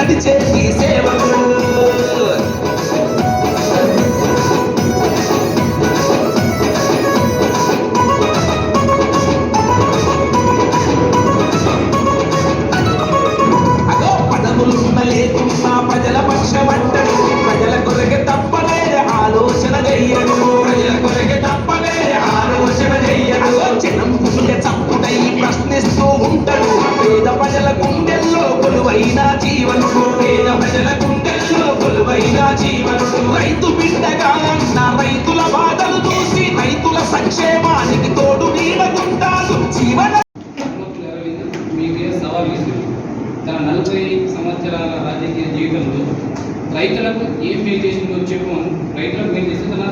గుండి సేవకు రైతులకు ఏం మేలు చేసిందో చెప్పు రైతులకు మేలు చేసి తన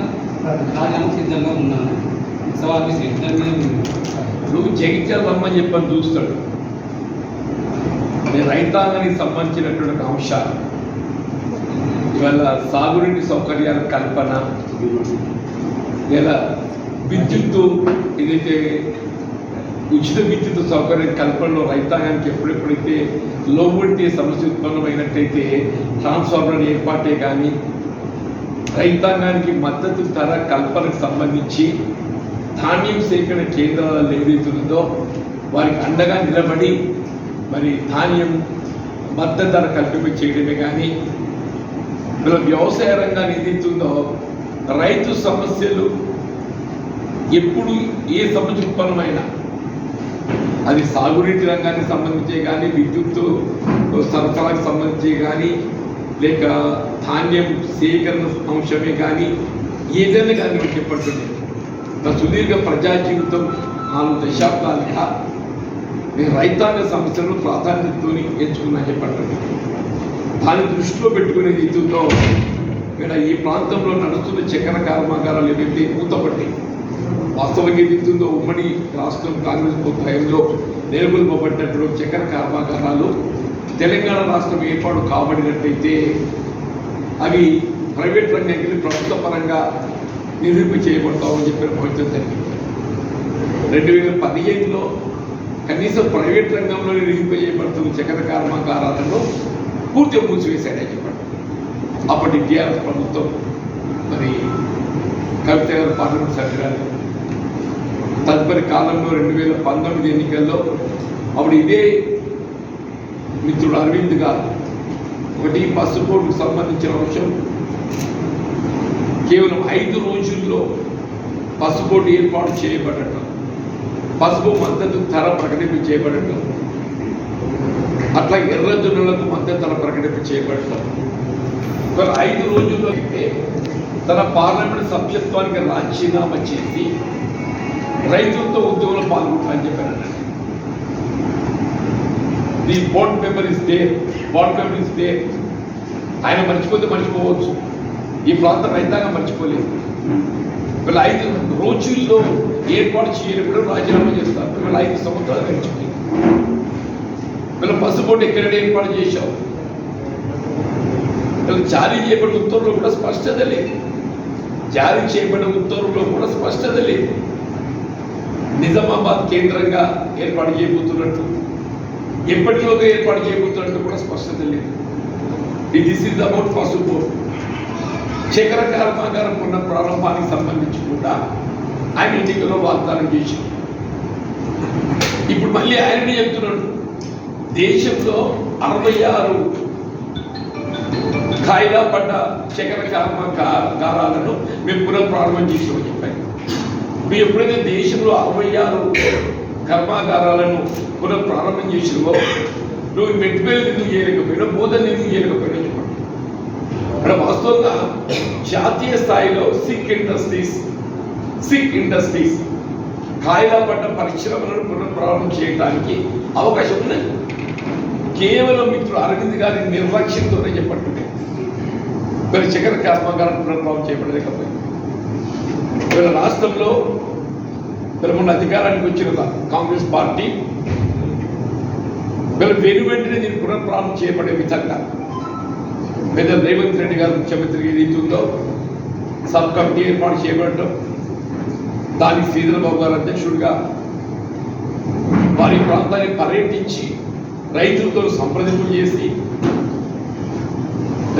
రాజానికి సిద్ధంగా ఉన్నాను. దాని మీద మీరు నువ్వు జగిత్యాల రమ్మని చెప్పని చూస్తాడు. నేను రైతాంగానికి సంబంధించినటువంటి ఒక అంశాలు. ఇవాళ సాగునీటి సౌకర్యాల కల్పన లేదా విద్యుత్తు ఏదైతే ఉచిత విద్యుత్ సౌకర్యం కల్పనలో రైతాంగానికి ఎప్పుడెప్పుడైతే లో వోల్టేజ్ సమస్య ఉత్పన్నమైనట్టయితే ట్రాన్స్ఫార్మర్ ఏర్పాటే కానీ రైతాంగానికి మద్దతు ధర కల్పనకు సంబంధించి ధాన్యం సేకరణ కేంద్రాలలో ఏదైతే ఉందో వారికి అండగా నిలబడి మరి ధాన్యం మద్దతు ధర కల్పింప చేయడమే కానీ ఇలా వ్యవసాయ రంగాన్ని ఏదైతుందో రైతు సమస్యలు ఎప్పుడు ఏ సమస్య ఉత్పన్నమైనా అది సాగునీటి రంగానికి సంబంధించే కానీ విద్యుత్ సరఫరాకు సంబంధించి కానీ లేక ధాన్యం సేకరణ అంశమే కానీ ఏదైనా కానీ మీకు చెప్పట్లేదు నా సుదీర్ఘ ప్రజా జీవితం నాలుగు దశాబ్దాలుగా నేను రైతాంగ సమస్యలను ప్రాధాన్యతతో ఎంచుకున్నా చెప్పట్లేదు దాన్ని దృష్టిలో పెట్టుకునే రీతితో ఇక్కడ ఈ ప్రాంతంలో నడుస్తున్న చక్కెర కర్మాగారాలు ఏవైతే మూతపడ్డాయి వాస్తవంగా ఏదైతుందో ఉమ్మడి రాష్ట్రం కాంగ్రెస్ ప్రభుత్వంలో నెలకొల్పబడినటువంటి చక్కెర కర్మాగారాలు తెలంగాణ రాష్ట్రం ఏర్పాటు కాబడినట్టయితే అవి ప్రైవేట్ రంగానికి ప్రభుత్వ పరంగా నిరూప చేయబడతామని చెప్పిన భవిష్యత్ జరిగింది. రెండు వేల పదిహేనులో కనీసం ప్రైవేట్ రంగంలో నిరూప చేయబడుతున్న చక్కెర కర్మాగారాలను పూర్తిగా మూసివేశాడని చెప్పాడు అప్పటి టీఆర్ఎస్ ప్రభుత్వం. మరి కవిత గారు పార్లమెంట్ సభ్యురాలు తదుపరి కాలంలో రెండు వేల పంతొమ్మిది ఎన్నికల్లో అప్పుడు ఇదే మిత్రుడు అరవింద్ గారు. ఒకటి బస్సు బోర్డుకు సంబంధించిన అంశం. కేవలం ఐదు రోజుల్లో బస్సు బోర్డు ఏర్పాటు చేయబడటం పసుపు మద్దతు ధర ప్రకటింపు చేయబడటం అట్లా ఎర్రజొన్నలకు మద్దతు ధర ప్రకటింపు చేయబడటం. ఐదు రోజుల్లో అయితే తన పార్లమెంట్ సభ్యత్వానికి రాజీనామా చేసి రైతులతో ఉద్యోగంలో పాల్గొంటారని చెప్పారు the board member is there board member is there ఆయన మర్చిపోతే మర్చిపోవచ్చు. ఈ ప్రాంతం రైతాంగం మర్చిపోలేదు. వీళ్ళ ఐదు రోజుల్లో ఏర్పాటు చేయలేప్పుడు రాజీనామా చేస్తారు. వీళ్ళ ఐదు సంవత్సరాలు గడిచిపోయింది. వీళ్ళు పసుపోటు ఎక్కడ ఏర్పాటు చేశావు. వీళ్ళు జారీ చేయబడిన ఉత్తర్వులు కూడా స్పష్టత లేదు. జారీ చేయబడిన ఉత్తర్వులు కూడా స్పష్టత లేదు. నిజామాబాద్ కేంద్రంగా ఏర్పాటు చేయబోతున్నట్టు ఎప్పటిలోగా ఏర్పాటు చేయబోతున్నట్టు కూడా స్పష్టత లేదు. దిస్ ఇస్ అబౌట్ పసుపు చక్కెర కర్మాగారం ఉన్న ప్రారంభానికి సంబంధించి కూడా ఆయన ఎన్నికలో వాగ్దానం చేసి ఇప్పుడు మళ్ళీ ఆయననే చెప్తున్నాడు. దేశంలో అరవై ఆరు ఖాయిదా పడ్డ చక్కెర కర్మాగారాలను మేము పునఃప్రారంభం చేసామని చెప్పాను ఇప్పుడు ఎప్పుడైతే దేశంలో అరవై ఆరు కర్మాగారాలను పునఃప్రారంభం చేసినవో నువ్వు మెట్టిపల్లి ఎందుకు చేయలేకపోయినా బోధ నిధులు చేయలేకపోయినా చెప్పండి. అక్కడ వాస్తవంగా జాతీయ స్థాయిలో సిక్ ఇండస్ట్రీస్ సిక్ ఇండస్ట్రీస్ కాయిదా పడ్డ పరిశ్రమలను పునఃప్రారంభం చేయడానికి అవకాశం ఉన్నది కేవలం మిత్రుడు అరవింద్ గారి నిర్లక్ష్యంతోనే చెప్పట్టుండే మరి చక్కెర కర్మాగారం పునఃప్రారంభం చేయబడలేకపోయింది. ఇవాళ రాష్ట్రంలో వీళ్ళ మొన్న అధికారానికి వచ్చిన కాంగ్రెస్ పార్టీ వీళ్ళ వెను వెంటనే దీన్ని పునఃప్రారంభం చేయబడే విధంగా మీద రేవంత్ రెడ్డి గారు ముఖ్యమంత్రి ఏదైతుందో సబ్ కమిటీ ఏర్పాటు చేయబడటం దానికి శ్రీధరబాబు గారు అధ్యక్షుడిగా వారి ప్రాంతాన్ని పర్యటించి రైతులతో సంప్రదింపులు చేసి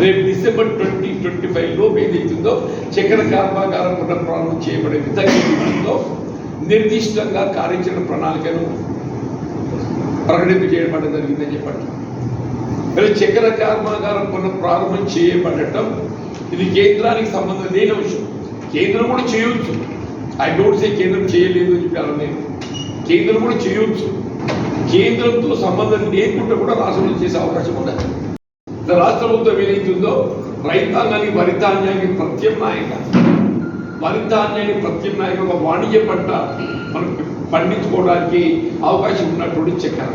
రేపు డిసెంబర్ ట్వంటీ ట్వంటీ ఫైవ్ ఏదైతుందో చక్కెర కర్మాగారం పునఃప్రారంభం చేయబడే విధంగా ఏదైతుందో నిర్దిష్టంగా కార్యాచరణ ప్రణాళికను ప్రకటింప చేయబడడం జరిగిందని చెప్పండి. మరి చక్కెర కర్మాగారం పునఃప్రారంభం చేయబడటం ఇది కేంద్రానికి సంబంధం లేని అంశం కేంద్రం కూడా చేయొచ్చు. ఐ డోంట్ సే కేంద్రం చేయలేదు అని చెప్పాను నేను. కేంద్రం కూడా చేయొచ్చు. కేంద్రంతో సంబంధం లేకుండా కూడా రాష్ట్రం చేసే అవకాశం ఉండదు రాష్ట్ర ప్రభుత్వం ఏదైతుందో రైతాంగానికి వరిధాన్యానికి ప్రత్యామ్నాయంగా. వరి ప్రత్యామ్నాయంగా ఒక వాణిజ్య పంట మనం పండించుకోవడానికి అవకాశం ఉన్నటువంటి చక్కెర.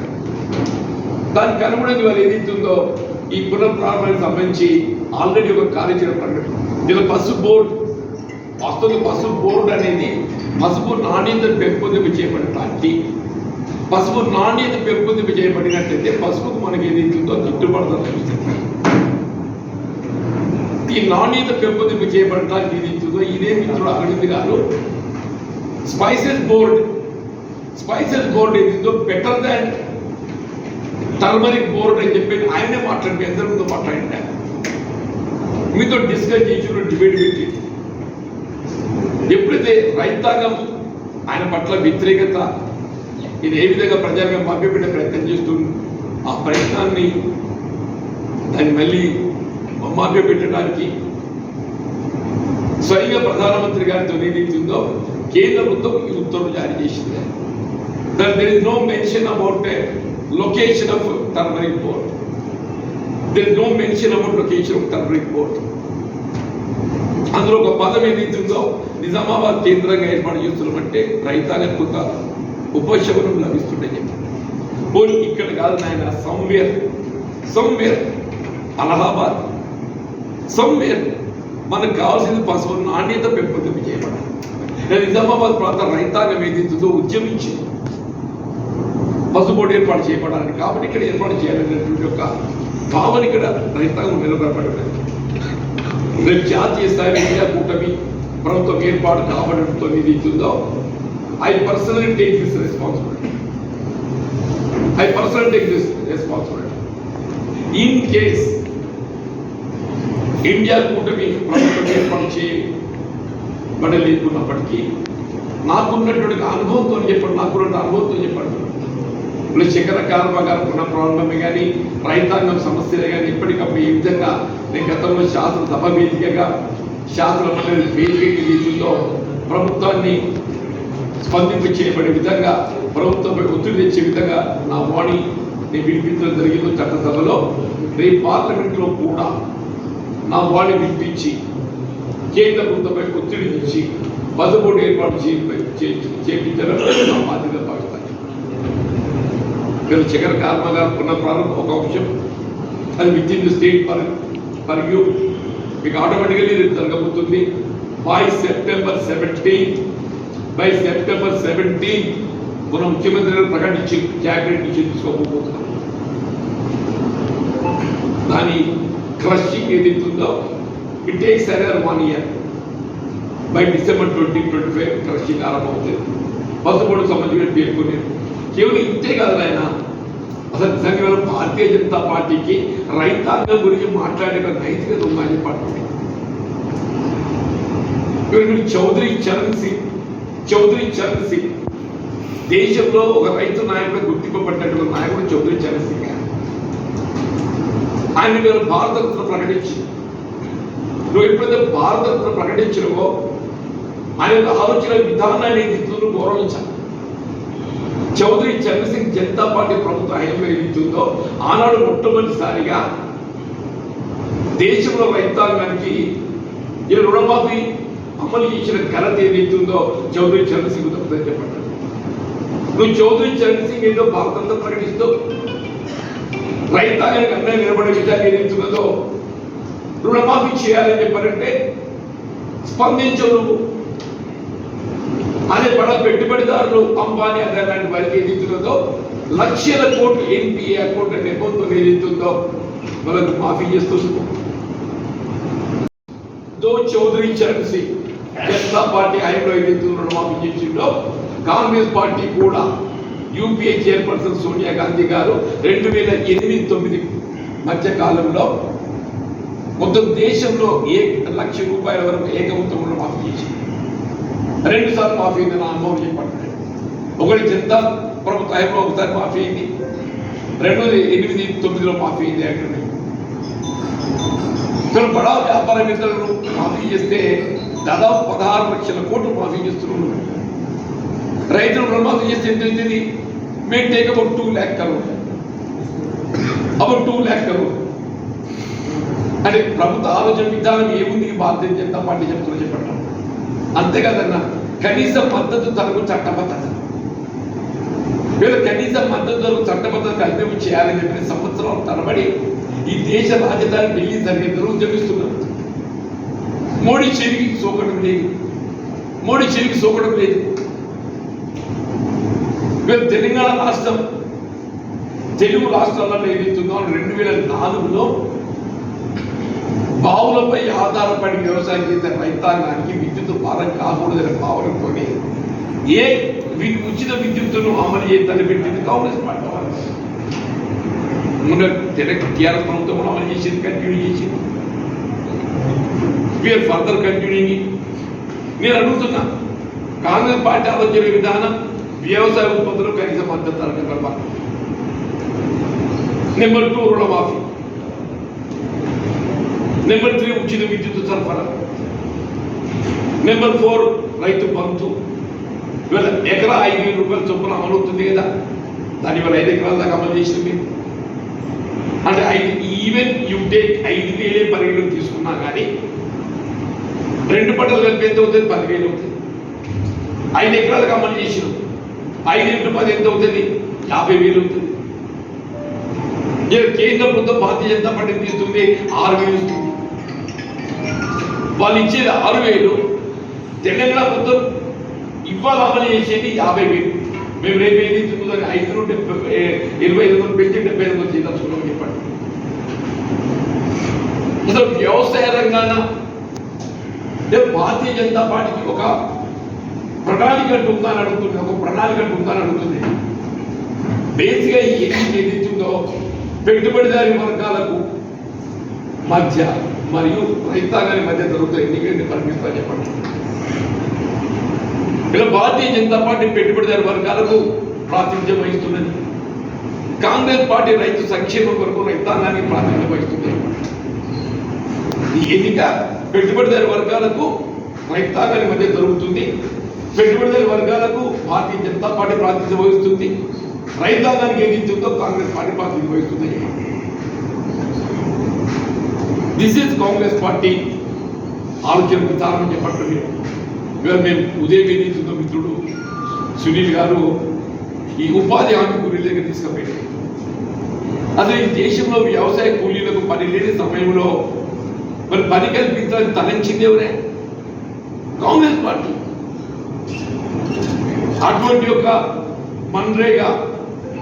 దానికి అనుగుణంగా వాళ్ళు ఏదైతుందో ఈ పునఃప్రారంభానికి సంబంధించి ఆల్రెడీ ఒక కార్యాచరణ ప్రకటన. ఇలా పసుపు బోర్డ్. వాస్తవంగా పసుపు బోర్డు అనేది పసుపు నాణ్యతను పెంపొందింప చేయబడటానికి పసుపు నాణ్యత పెంపొందింప చేయబడినట్టయితే పసుపుకు మనకి ఏదైతుందో గిట్టుబాటు లభిస్తుంది ఈ నాణ్యత పెంపొందింప చేయబడటానికి ఏదైతుందో ఇదే మిత్రుడు అరవింద్ గారు. స్పైసెస్ బోర్డ్ స్పైసెస్ బోర్డ్ ఏదైతుందో బెటర్ దాన్ టర్మరిక్ బోర్డ్ అని చెప్పి ఆయనే మాట్లాడి మీ అందరి ముందు మాట్లాడింది మీతో డిస్కస్ చేసి డిబేట్ పెట్టి. ఎప్పుడైతే రైతాంగం ఆయన పట్ల వ్యతిరేకత ఇది ఏ విధంగా ప్రజాగా పంపిపెట్టే ప్రయత్నం చేస్తుంది ఆ ప్రయత్నాన్ని దాన్ని మళ్ళీ పెట్టడానికి స్వయంగా ప్రధానమంత్రి గారితో ఏదైతుందో కేంద్ర ప్రభుత్వం ఈ ఉత్తర్వులు జారీ చేసింది. That there is no mention about location of turmeric board there is no mention about location of turmeric board అందులో ఒక పదం ఏదైతుందో నిజామాబాద్ కేంద్రంగా ఏర్పాటు చేస్తున్నామంటే రైతాంగం కొంత ఉపశమనం లభిస్తుండే చెప్పి పోనీ ఇక్కడ కాదు నాయన సమ్వేర్. సమ్వేర్ అలహాబాద్. సమ్వేర్ మనకు కావాల్సింది పసుపు నాణ్యత పెంపొందింపు చేయబడాలి నేను నిజామాబాద్ ప్రాంత రైతాంగం ఏదైతుందో ఉద్యమించి పసుపోటు ఏర్పాటు చేయబడాలని కాబట్టి ఇక్కడ ఏర్పాటు చేయాలనేటువంటి యొక్క భావన ఇక్కడ రైతాంగం నిలబడబడింది. రేపు జాతీయ స్థాయి ఇండియా కూటమి ప్రభుత్వం ఏర్పాటు కాబడడంతో ఇది ఇస్తుందో I personal take this responsibility I personal take this responsibility in case India కూటమి ప్రభుత్వం ఏర్పాటు చేయబడలేకున్నప్పటికీ నాకున్నటువంటి అనుభవంతో చెప్పండి నాకున్న అనుభవంతో చెప్పండి. ఇప్పుడు శిఖర ఉన్న ప్రాబ్లమే కానీ రైతాంగం సమస్యలే కానీ ఎప్పటికప్పుడు ఈ విధంగా నేను గతంలో శాస్త్ర సభ వేదికగా శాస్త్ర మండలి వేదిక రీతిలో ప్రభుత్వాన్ని స్పందింప చేయబడే విధంగా ప్రభుత్వంపై ఒత్తిడి తెచ్చే విధంగా నా వాణి నేను వినిపించడం జరిగింది చట్టసభలో. రేపు పార్లమెంట్లో కూడా నా వాణి వినిపించి కేంద్ర ప్రభుత్వంపై ఒత్తిడి తెచ్చి బోర్డు ఏర్పాటు చేయించడం నా బాధ్యత భావిస్తాను. మీరు కర్మగారు ఉన్న ప్రారంభం ఒక అంశం. అది with state per per you మీకు ఆటోమేటికలీ రేపు జరగబోతుంది. By September seventeenth by September seventeen మన ముఖ్యమంత్రి గారు ప్రకటించి క్యాబినెట్ నుంచి తీసుకోకపోతున్నాం దాని క్రషింగ్ ఏదైతే ఉందో it takes another one year by December twenty twenty five crushing ఆరంభమవుతుంది. పసుపొడు సంబంధించిన పేర్కొనేది కేవలం ఇంతే కాదు ఆయన అసలు నిజంగా భారతీయ జనతా పార్టీకి రైతాంగం గురించి మాట్లాడే నైతికత ఉందని చెప్పండి. చౌదరి చరణ్ సింగ్ చౌదరి చరణ్ సింగ్. దేశంలో ఒక రైతు నాయకుడు గుర్తింపబడ్డటువంటి నాయకుడు చౌదరి చరణ్ సింగ్. ఆయన మీరు భారతరత్న ప్రకటించి. నువ్వు ఎప్పుడైతే భారతరత్న ప్రకటించినవో ఆయన యొక్క ఆలోచన విధానాన్ని నిధులను గౌరవించాలి. చౌదరి చంద్రసింగ్ సింగ్ జనతా పార్టీ ప్రభుత్వ హయాంలో ఏదైతుందో ఆనాడు మొట్టమొదటిసారిగా దేశంలో రైతాంగానికి ఈ రుణమాఫీ అమలు చేసిన ఘనత ఏదైతుందో చౌదరి చరణ్ సింగ్ తప్పుదని చెప్పండి. నువ్వు చౌదరి చరణ్ సింగ్ ఏదో భారతంతో ప్రకటిస్తూ రైతాంగానికి అన్యాయం నిలబడే విధానం ఏదైతున్నదో రుణమాఫీ చేయాలని చెప్పారంటే స్పందించవు నువ్వు. అదే పడ పెట్టుబడిదారులు అంబానీ అదే లాంటి వారికి ఏదైతున్నదో లక్షల కోట్లు ఎన్పిఏ అకౌంట్ నిబంధన ఏదైతుందో వాళ్ళకు మాఫీ చేస్తూ దో చౌదరి చరణ్ సింగ్. జనతా పార్టీ హయాంలో ఏదైతే రుణమాఫీ చేసిండో. కాంగ్రెస్ పార్టీ కూడా యూపీఏ చైర్పర్సన్ సోనియా గాంధీ గారు రెండు వేల ఎనిమిది తొమ్మిది మధ్య కాలంలో మొత్తం దేశంలో ఏ లక్ష రూపాయల వరకు ఏకముత్తంలో మాఫీ చేసింది. రెండు సార్లు మాఫీ అయింది నా అనుభవం చెప్పండి. ఒకటి జనతా ప్రభుత్వ హయాంలో ఒకసారి మాఫీ అయింది. రెండోది ఎనిమిది తొమ్మిదిలో మాఫీ అయింది అంటే ఇక్కడ బడా వ్యాపారవేత్తలను మాఫీ చేస్తే దాదాపు పదహారు లక్షల కోట్లు మాఫీ చేస్తున్నారు. రైతులు రుణమాఫీ చేస్తే ఎంత అవుతుంది? మేము take about two lakh crore about two lakh crore అంటే ప్రభుత్వ ఆలోచన విధానం ఏముంది? భారతీయ జనతా పార్టీ చెప్తున్నా చెప్పండి. అంతేకాదన్న కనీస మద్దతు ధరకు చట్టబద్ధత. వీళ్ళు కనీస మద్దతు ధరకు చట్టబద్ధత కల్పింపు చేయాలని చెప్పిన సంవత్సరం తరబడి ఈ దేశ రాజధాని ఢిల్లీ జరిగేందుకు ఉద్యమిస్తున్నారు మోడీ చెవికి సోకడం లేదు. మోడీ చెవికి సోకడం లేదు. తెలంగాణ రాష్ట్రం తెలుగు రాష్ట్రాలలో ఏదైతుందో రెండు వేల నాలుగులో బావులపై ఆధారపడి వ్యవసాయం చేసే రైతాంగానికి విద్యుత్ భారం కాకూడదనే భావనతో ఏ ఉచిత విద్యుత్తును అమలు చేయాలని పెట్టింది కాంగ్రెస్ పార్టీ మొన్న తెలంగాణ టీఆర్ఎస్ ప్రభుత్వం అమలు చేసింది కంటిన్యూ చేసింది. వీఆర్ ఫర్దర్ కంటిన్యూయింగ్ నేను అడుగుతున్నా కాంగ్రెస్ పార్టీ ఆలోచన విధానం వ్యవసాయ ఉత్పత్తులు కనీస మద్దతు ధర కలపాలి నెంబర్ టూ రుణమాఫీ. నెంబర్ త్రీ ఉచిత విద్యుత్ సరఫరా. నెంబర్ ఫోర్ రైతు బంతు ఇవాళ ఎకరా ఐదు వేల రూపాయల చొప్పున అమలు అవుతుంది కదా? దాని వల్ల ఐదు ఎకరాల దాకా అమలు చేసింది. అంటే ఐదు ఈవెన్ యూ టేక్ ఐదు వేలే పరిగణలోకి తీసుకున్నా కానీ రెండు పంటలు కలిపి ఎంత అవుతుంది? పదివేలు అవుతుంది. ఐదు ఎకరాలకు అమలు చేసిన ఐదు ఇంటి పది ఎంత అవుతుంది? యాభై వేలు అవుతుంది. కేంద్ర ప్రభుత్వం భారతీయ జనతా పార్టీ తీస్తుంది? ఆరు వేలు ఇస్తుంది. వాళ్ళు ఇచ్చేది ఆరు వేలు. తెలంగాణ ప్రభుత్వం ఇవాళ అమలు చేసేది యాభై వేలు. మేము రేపు ఏది ఇస్తుందని ఐదు నుండి ఇరవై ఐదు వందలు పెంచి డెబ్బై ఐదు వందలు చేయించుకున్నామని చెప్పండి. అసలు వ్యవసాయ రంగాన అంటే భారతీయ జనతా పార్టీకి ఒక ప్రణాళిక అంటూ ఉందని అడుగుతుంది ఒక ప్రణాళిక అంటూ ఉందని అడుగుతుంది. బేసిక్గా ఏది ఏదైతుందో పెట్టుబడిదారి వర్గాలకు మధ్య మరియు రైతాంగానికి మధ్య జరుగుతున్న ఎన్నికల్ని పరిమిస్తా చెప్పండి. ఇలా భారతీయ జనతా పార్టీ పెట్టుబడిదారి వర్గాలకు ప్రాతినిధ్యం వహిస్తున్నది. కాంగ్రెస్ పార్టీ రైతు సంక్షేమం కొరకు రైతాంగానికి ప్రాతినిధ్యం వహిస్తుంది. ఈ ఎన్నిక పెట్టుబడిదారి వర్గాలకు రైతాంగానికి మధ్య జరుగుతుంది. పెట్టుబడిదారి వర్గాలకు భారతీయ జనతా పార్టీ ప్రాతినిధ్యం వహిస్తుంది. రైతాంగానికి ఏం ఇస్తుందో కాంగ్రెస్ పార్టీ ప్రాతినిధ్యం వహిస్తుంది. దిస్ ఇస్ కాంగ్రెస్ పార్టీ ఆలోచన విధానం చెప్పండి. ఇవాళ మేము ఉదయం ఏది మిత్రుడు సునీల్ గారు ఈ ఉపాధి హామీ కూలీల దగ్గర తీసుకుపోయారు. అసలు ఈ దేశంలో వ్యవసాయ కూలీలకు పని లేని సమయంలో మరి పని కల్పించాలని తలంచింది ఎవరే? కాంగ్రెస్ పార్టీ. అటువంటి యొక్క మన్రేగా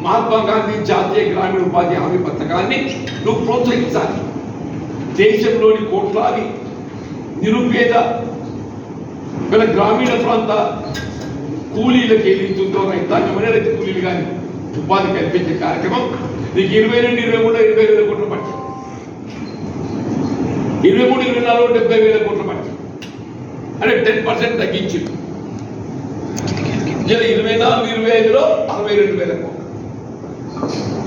మహాత్మా గాంధీ జాతీయ గ్రామీణ ఉపాధి హామీ పథకాన్ని నువ్వు ప్రోత్సహించాలి. దేశంలోని కోట్లాది నిరుపేద వీళ్ళ గ్రామీణ ప్రాంత కూలీలకు ఏదైతుందో రైతాంగమైన రైతు కూలీలు కానీ ఉపాధి కల్పించే కార్యక్రమం నీకు ఇరవై రెండు ఇరవై మూడు ఇరవై వేల కోట్లు పట్టింది ఇరవై మూడు ఇరవై నాలుగు డెబ్బై వేల కోట్ల పడింది అంటే టెన్ పర్సెంట్ తగ్గించింది. ఇరవై నాలుగు ఇరవై ఐదులో అరవై రెండు వేల కోట్లు.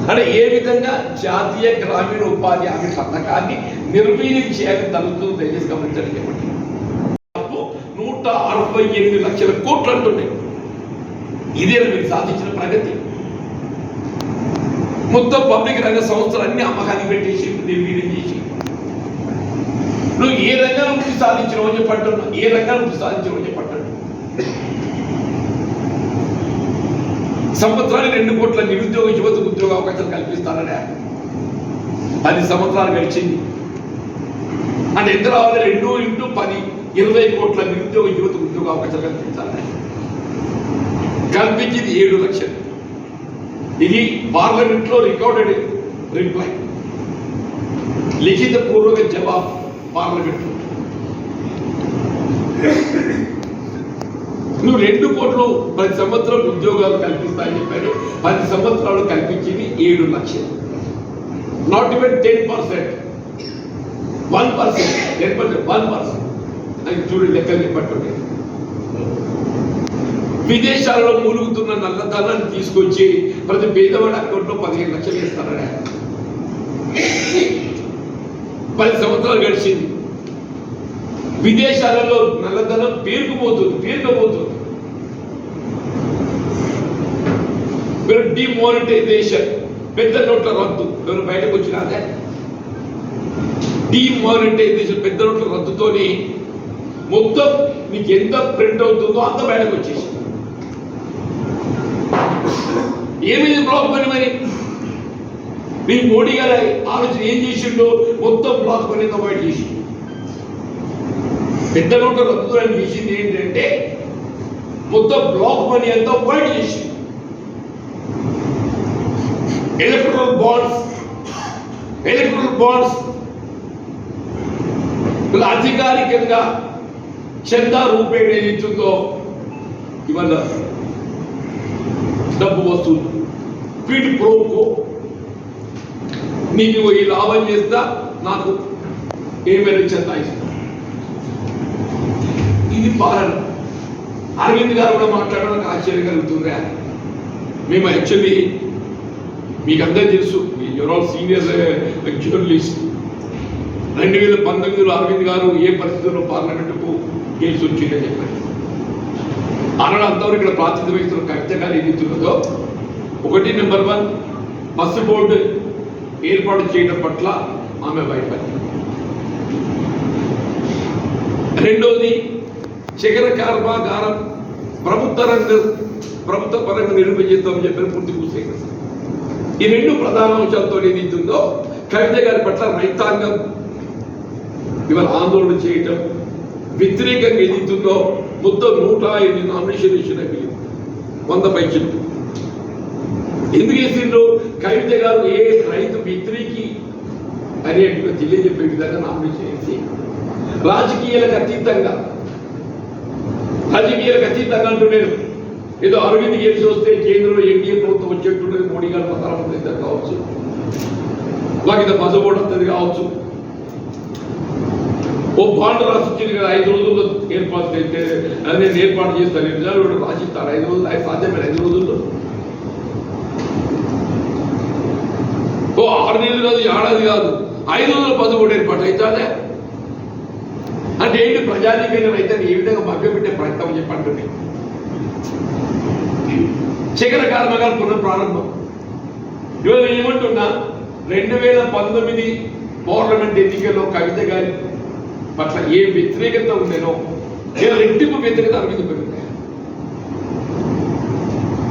అంటే ఏ విధంగా జాతీయ గ్రామీణ ఉపాధి హామీ పథకాన్ని నిర్వీర్యం చేయాలని తలుతూ దయచేసి గమనించండి. చెప్పండి నూట అరవై ఎనిమిది లక్షల కోట్లు అంటుండే. ఇదే మీరు సాధించిన ప్రగతి. మొత్తం పబ్లిక్ రంగ సంస్థలు అన్ని అమ్మకానికి పెట్టేసి నిర్వీర్యం చేసి నువ్వు ఏ రంగంలో వృత్తి సాధించినవో చెప్పంటున్నా ఏ రంగంలో సాధించిన సాధించినవో చెప్పంటున్నా సంవత్సరానికి రెండు కోట్ల నిరుద్యోగ యువతకు ఉద్యోగ అవకాశాలు కల్పిస్తాననే. పది సంవత్సరాలు గడిచింది. అంటే ఎంత రావాలి? రెండు ఇంటూ పది ఇరవై కోట్ల నిరుద్యోగ యువతకు ఉద్యోగ అవకాశాలు కల్పించాలి కల్పించింది ఏడు లక్షలు. ఇది పార్లమెంట్లో రికార్డెడ్ రిప్లై. లిఖిత పూర్వక జవాబు. పార్లమెంట్ నువ్వు రెండు కోట్లు పది సంవత్సరం ఉద్యోగాలు కల్పిస్తాయని చెప్పారు పది సంవత్సరాలు కల్పించింది ఏడు లక్షలు. Not even ten percent one percent ten percent one percent అది చూడండి లెక్కలు చెప్పట్టుండే విదేశాలలో మూలుగుతున్న నల్లధనాన్ని తీసుకొచ్చి ప్రతి పేదవాడి అకౌంట్లో పదిహేను లక్షలు ఇస్తారా పది సంవత్సరాలు గడిచింది. విదేశాలలో నల్లధనం పేరుకుపోతుంది పేరుకుపోతుంది. మీరు డిమానిటైజేషన్ పెద్ద నోట్ల రద్దు. ఎవరు బయటకు వచ్చినాదే డిమానిటైజేషన్ పెద్ద నోట్ల రద్దుతోని మొత్తం నీకు ఎంత ప్రింట్ అవుతుందో అంత బయటకు వచ్చేసి ఏమైంది ప్రాబ్లం మరి? మీరు మీ మోడీ గారు ఆలోచన ఏం చేసిండో మొత్తం బ్లాక్ పని అవాయిడ్ చేసి. పెద్ద నోట్ల రద్దు అని చేసింది ఏంటంటే మొత్తం బ్లాక్ మనీ అంతా అవాయిడ్ చేసి. ఎలక్ట్రల్ బాండ్స్ ఎలక్ట్రల్ బాండ్స్ అధికారికంగా చందా రూపేణ ఏదైతుందో ఇవన్న డబ్బు వస్తుంది పీటి ప్రోకో నీకు ఈ లాభం చేస్తా నాకు ఏమైనా చందా ఇది పాలన. అరవింద్ గారు కూడా మాట్లాడడానికి ఆశ్చర్యం కలుగుతుందా మేము యాక్చువల్లీ మీకు అందరూ తెలుసు యువర్ సీనియర్ జర్నలిస్ట్. రెండు వేల పంతొమ్మిదిలో అరవింద్ గారు ఏ పరిస్థితుల్లో పార్లమెంటుకు గెలిచి వచ్చిందని చెప్పారు ఆనాడు అంతవరకు ఇక్కడ ప్రాతినిధ్యం వహిస్తున్న కవిత గారు ఏది ఒకటి నెంబర్ వన్ బస్సు బోర్డు ఏర్పాటు చేయడం పట్ల ఆమె వైఫల్యం. రెండవది శిఖర కర్మాగారం ప్రభుత్వ రంగ ప్రభుత్వ పరంగా నిరూపించేస్తామని చెప్పిన పూర్తి పూసేకర్ ఈ రెండు ప్రధాన అంశాలతో ఏదైతుందో కవిత గారి పట్ల రైతాంగం ఇవాళ ఆందోళన చేయటం వ్యతిరేకంగా ఏదైతుందో మొత్తం నూట ఎనిమిది నామినేషన్ ఇచ్చిన వంద పైచలు. ఎందుకు వేసిండ్రు కవిత గారు ఏ రైతు మిత్రికి అనేట్టుగా తెలియజెప్పే విధంగా నామినేషన్ వేసి రాజకీయాలకు అతీతంగా రాజకీయాలకు అతీతంగా అంటూ నేను ఏదో అరవింద్ గెలిచి వస్తే కేంద్రంలో ఎన్డీఏ ప్రభుత్వం వచ్చేట్టుండేది మోడీ గారు ప్రధానమంత్రి ఇద్దరు కావచ్చు. లేకపోతే బసబోర్డు వస్తుంది కావచ్చు. ఓ బాండ్ రాసిచ్చింది కదా ఐదు రోజుల్లో ఏర్పాటు అయితే నేను ఏర్పాటు చేస్తాను. నిజాలు కూడా రాసిస్తారు ఐదు రోజులు అది సాధ్యమైన ఐదు రోజుల్లో. ఓ ఆరు నెలలు కాదు ఏడాది కాదు. ఐదు వందల పదమూడు ఏర్పాటు అవుతానే అంటే ఏంటి ప్రజాధికారి రైతాన్ని ఏ విధంగా మభ్యపెట్టే ప్రయత్నం చెప్పండి శిఖర కార్మకాలు పునఃప్రారంభం. ఇవాళ ఏమంటున్నా రెండు వేల పంతొమ్మిది పార్లమెంట్ ఎన్నికల్లో కవిత గారి పట్ల ఏ వ్యతిరేకత ఉండేనో నేను రెట్టింపు వ్యతిరేకత అభివృద్ధి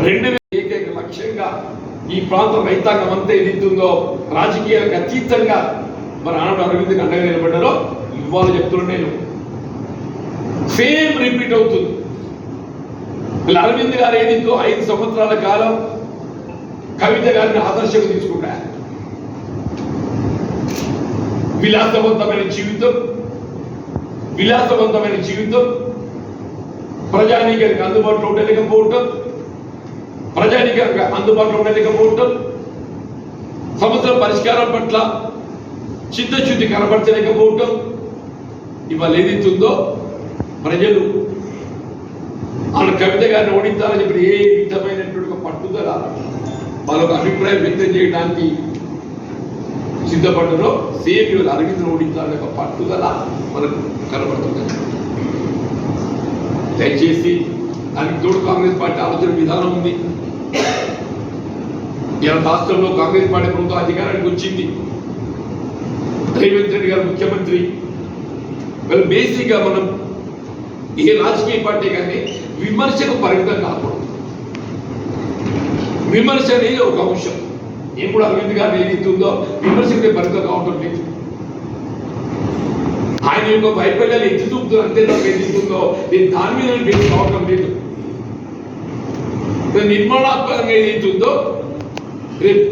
రెండు వేల ఏకైక లక్ష్యంగా ఈ ప్రాంత రైతాంగం అంతా ఎదుగుతుందో రాజకీయాలకు అతీతంగా మరి ఆనాడు అరవింద్ అండగా నిలబడ్డారో ఇవాళ చెప్తున్నా నేను. సేమ్ రిపీట్ అవుతుంది. వీళ్ళ అరవింద్ గారు ఏదిందో ఐదు సంవత్సరాల కాలం కవిత గారిని ఆదర్శంగా తీసుకుంటారు. విలాసవంతమైన జీవితం విలాసవంతమైన జీవితం ప్రజానీకానికి అందుబాటులో ఉండలేకపోవటం ప్రజానికి అందుబాటులో ఉండలేకపోవటం సమస్యల పరిష్కారం పట్ల చిత్తశుద్ధి కనబరచలేకపోవటం ఇవాళ ఏదైతుందో ప్రజలు వాళ్ళ కవిత గారిని ఓడించాలని చెప్పి ఏ విధమైనటువంటి ఒక పట్టుదల వాళ్ళొక అభిప్రాయం వ్యక్తం చేయడానికి సిద్ధపడ్డలో సేమ్ ఇవాళ అరవింద్ ఓడించాలని ఒక పట్టుదల మనకు కనబడుతుంది దయచేసి దానికి తోడు కాంగ్రెస్ పార్టీ ఆలోచన విధానం ఉంది. ఇలా రాష్ట్రంలో కాంగ్రెస్ పార్టీ ప్రభుత్వం అధికారానికి వచ్చింది. రేవంత్ రెడ్డి గారు ముఖ్యమంత్రి. మరి బేసిక్గా మనం ఏ రాజకీయ పార్టీ కానీ విమర్శకు పరిమితం కాకూడదు. విమర్శ అనేది ఒక అంశం. ఎప్పుడు అరవింద్ గారు ఏదైతుందో విమర్శకునే పరిమితం కావటం లేదు. ఆయన యొక్క వైఫల్యాలు ఎత్తి చూపుతూ అంతే నాకు ఏదైతుందో నేను దాని మీద కావటం లేదు. మరి నిర్మాణాత్మకంగా ఏదైతుందో రేపు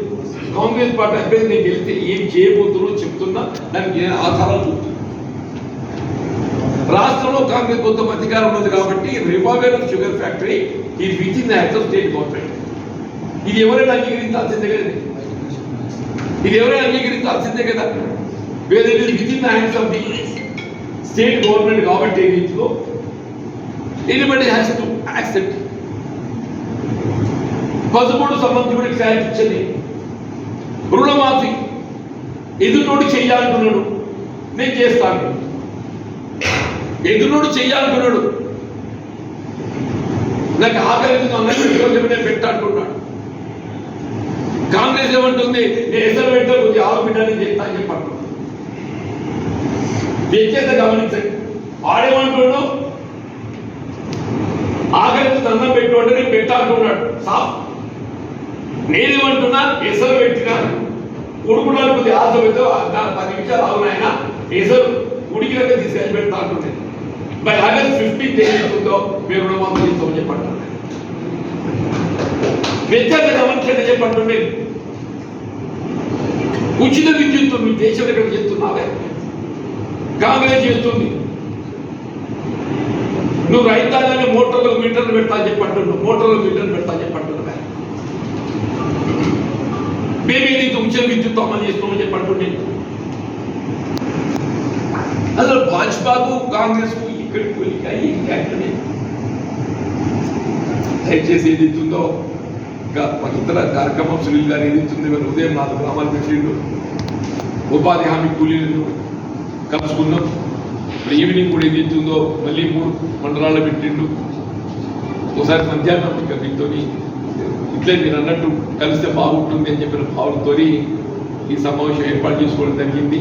కాంగ్రెస్ పార్టీ అభ్యర్థి నేను గెలిస్తే ఏం చేయబోతుందో చెప్తున్నా దానికి నేను ఆధారాలు చూపుతున్నా. రాష్ట్రంలో కాంగ్రెస్ కొంత అధికారం ఉన్నది కాబట్టి రివాల్వర్ షుగర్ ఫ్యాక్టరీ ఈ with in act of state government. ఇది ఎవరైనా అంగీకరించాల్సిందే కదా ఇది? ఎవరైనా అంగీకరించాల్సిందే కదా? వేరే with in the hands of the state government కాబట్టి ఏదైతుందో ఎనిబడి హ్యాస్ టు యాక్సెప్ట్ పసుపుడు సంబంధించి కూడా క్లారిటీ ఇచ్చింది. రుణమాఫీ. చెయ్యాలనుకున్నాడు. నేను చేస్తాను. ఎదురునోడు చెయ్యాలనుకున్నాడు. నాకు ఆకలి అన్నట్టు నేను పెట్టాలనుకున్నాడు కాంగ్రెస్ ఏమంటుంది? నేను ఎసరు పెట్టా కొద్దిగా ఆవు బిడ్డని చెప్తాను అని చెప్పంటున్నాడు దయచేసి గమనించండి. ఆడేమంటున్నాడు అన్నం పెట్టు అంటే నేను పెట్టాడుకున్నాడు సాఫ్ నేనేమంటున్నా ఎసరు పెట్టినా ఉడుకుడానికి కొద్ది ఆశ పెడితే నా పది నిమిషాలు అవునాయన ఎసరు ఉడికినాక తీసి హెల్మెట్ అంటుండే. బై ఆగస్ట్ ఫిఫ్టీన్త్ ఏదైతుందో మీరు రుణమాఫీ ఇస్తామని చెప్పండి వ్యత్యాస గమనించండి చెప్పంటుండే. ఉచిత విద్యుత్ మీ దేశం ఎక్కడ చేస్తున్నావే? కాంగ్రెస్ చేస్తుంది. నువ్వు రైతాంగానే మోటార్లకు మీటర్లు పెడతా చెప్పంటున్నావు మోటార్లకు మీటర్లు పెడతా అని మేము ఉచిత విద్యుత్ అమలు చేస్తామని చెప్పి చెప్పంటుండే అందులో భాజపాకు కాంగ్రెస్కు ఇక్కడ పోలిక ఏంటి అంటే దయచేసి ఏది ఉందో ఇంకా ఇతర కార్యక్రమం సునీల్ గారు ఏది ఉందో ఉదయం నాలుగు గ్రామాలు పెట్టిండు. ఉపాధి హామీ కూలీలను కలుసుకున్నాం. ఇప్పుడు ఈవినింగ్ కూడా ఏది ఉందో మళ్ళీ మూడు మండలాల్లో పెట్టిండు. ఒకసారి మధ్యాహ్నం ఇంకా దీంతో ఇట్లే మీరు అన్నట్టు కలిస్తే బాగుంటుంది అని చెప్పిన భావనతో ఈ సమావేశం ఏర్పాటు చేసుకోవడం జరిగింది.